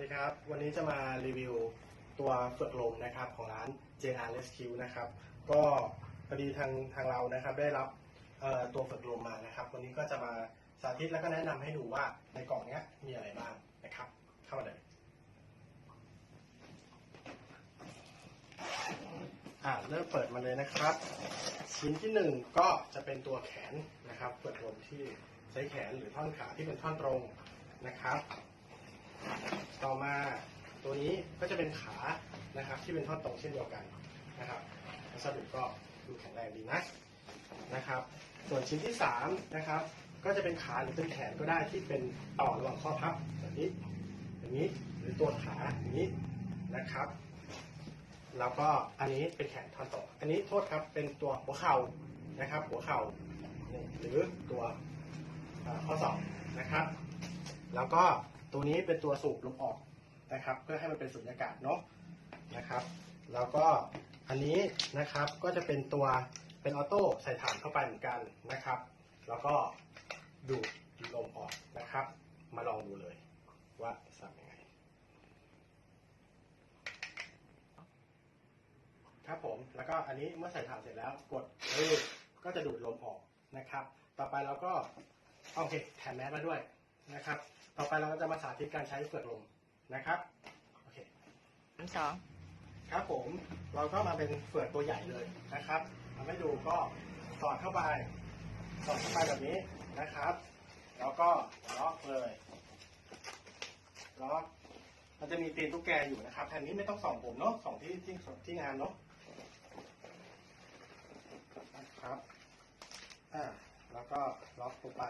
ดีครับ วันนี้จะมารีวิวตัวเฟือกลมนะครับของร้าน JR Rescue นะครับ ก็พอดีทางทางเรานะครับได้รับตัวเฟือกลมมานะครับ วันนี้ก็จะมาสาธิตแล้วก็แนะนำให้ดูว่าในกล่องนี้มีอะไรบ้างนะครับ เข้ามาเลยอ่าเริ่มเปิดมาเลยนะครับ ชิ้นที่หนึ่งก็จะเป็นตัวแขนนะครับเฟือกลมที่ใช้แขนหรือท่อนขาที่เป็นท่อนตรงนะครับ ต่อมาตัวนี้ก็จะเป็นขานะครับที่เป็นท่อนตรงเช่นเดียวกันนะครับวัสดุก็ดูแข็งแรงดีนะนะครับ ส่วนชิ้นที่สามนะครับก็จะเป็นขาหรือเป็นแขนก็ได้ที่เป็นต่อระหว่างข้อพับแบบนี้อย่างนี้หรือตัวขาอย่างนี้นะครับ แล้วก็อันนี้เป็นแขนท่อนตรงอันนี้โทษครับเป็นตัวหัวเข่านะครับ หัวเข่าหรือตัวข้อศอกนะครับ แล้วก็ ตัวนี้เป็นตัวสูบลมออกนะครับ เพื่อให้มันเป็นสุญญากาศเนาะนะครับแล้วก็อันนี้นะครับก็จะเป็นตัวเป็นออโต้ใส่ถ่านเข้าไปเหมือนกันนะครับ แล้วก็ดูดลมออกนะครับ มาลองดูเลยว่าสับยังไงครับผมแล้วก็อันนี้เมื่อใส่ถ่านเสร็จแล้วกดก็จะดูดลมออกนะครับ ต่อไปเราก็โอเคแถมแมสมาด้วย นะครับ ต่อไปเราก็จะมาสาธิตการใช้เฟือกลมนะครับโอเคสามสองครับผมเราก็มาเป็นเฟือกตัวใหญ่เลยนะครับทำให้ดูก็สอดเข้าไปสอดเข้าไปแบบนี้นะครับ แล้วก็ล็อกเลยล็อกมันจะมีตีนตุ๊กแกอยู่นะครับแผ่นนี้ไม่ต้องส่องผมเนาะส่องที่ที่ที่งานเนาะนะครับอ่า แล้วก็ล็อกลงไป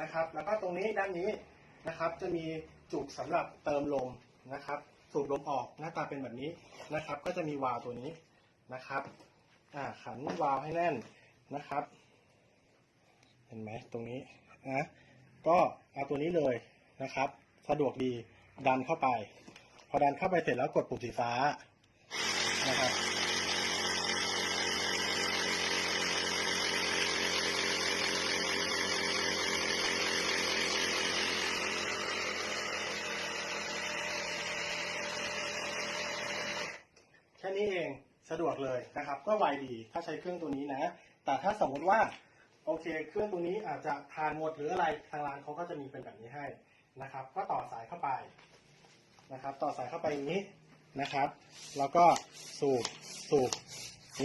นะครับ แล้วก็ตรงนี้ด้านนี้นะครับ จะมีจุกสำหรับเติมลมนะครับ สูบลมออกหน้าตาเป็นแบบนี้นะครับ ก็จะมีวาล์วตัวนี้นะครับอ่าขันวาล์วให้แน่นนะครับ เห็นไหมตรงนี้นะก็เอาตัวนี้เลยนะครับ สะดวกดีดันเข้าไป พอดันเข้าไปเสร็จแล้วกดปุ่มสีฟ้านะครับ แค่นี้เองสะดวกเลยนะครับ ก็ไวดีถ้าใช้เครื่องตัวนี้นะ แต่ถ้าสมมติว่าโอเค เครื่องตัวนี้อาจจะทานหมดหรืออะไรทางร้านเขาก็จะมีเป็นแบบนี้ให้นะครับ ก็ต่อสายเข้าไปนะครับ ต่อสายเข้าไปอย่างนี้นะครับ แล้วก็สูบสูบ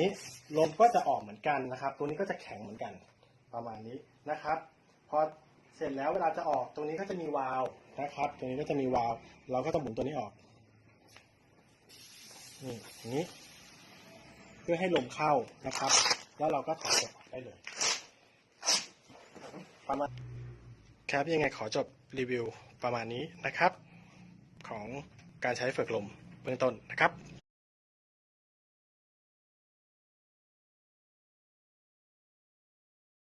นี้ลมก็จะออกเหมือนกันนะครับ ตัวนี้ก็จะแข็งเหมือนกันประมาณนี้นะครับพอเสร็จแล้วเวลาจะออกตรงนี้ก็จะมีวาล์วนะครับ ตรงนี้ก็จะมีวาล์วเราก็ต้องหมุนตัวนี้ออก นี่นี้ เพื่อให้ลมเข้านะครับ แล้วเราก็ถอดออกได้เลยประมาณครับยังไงขอจบรีวิวประมาณนี้นะครับ ของการใช้ฝึกลมเบื้องต้นนะครับ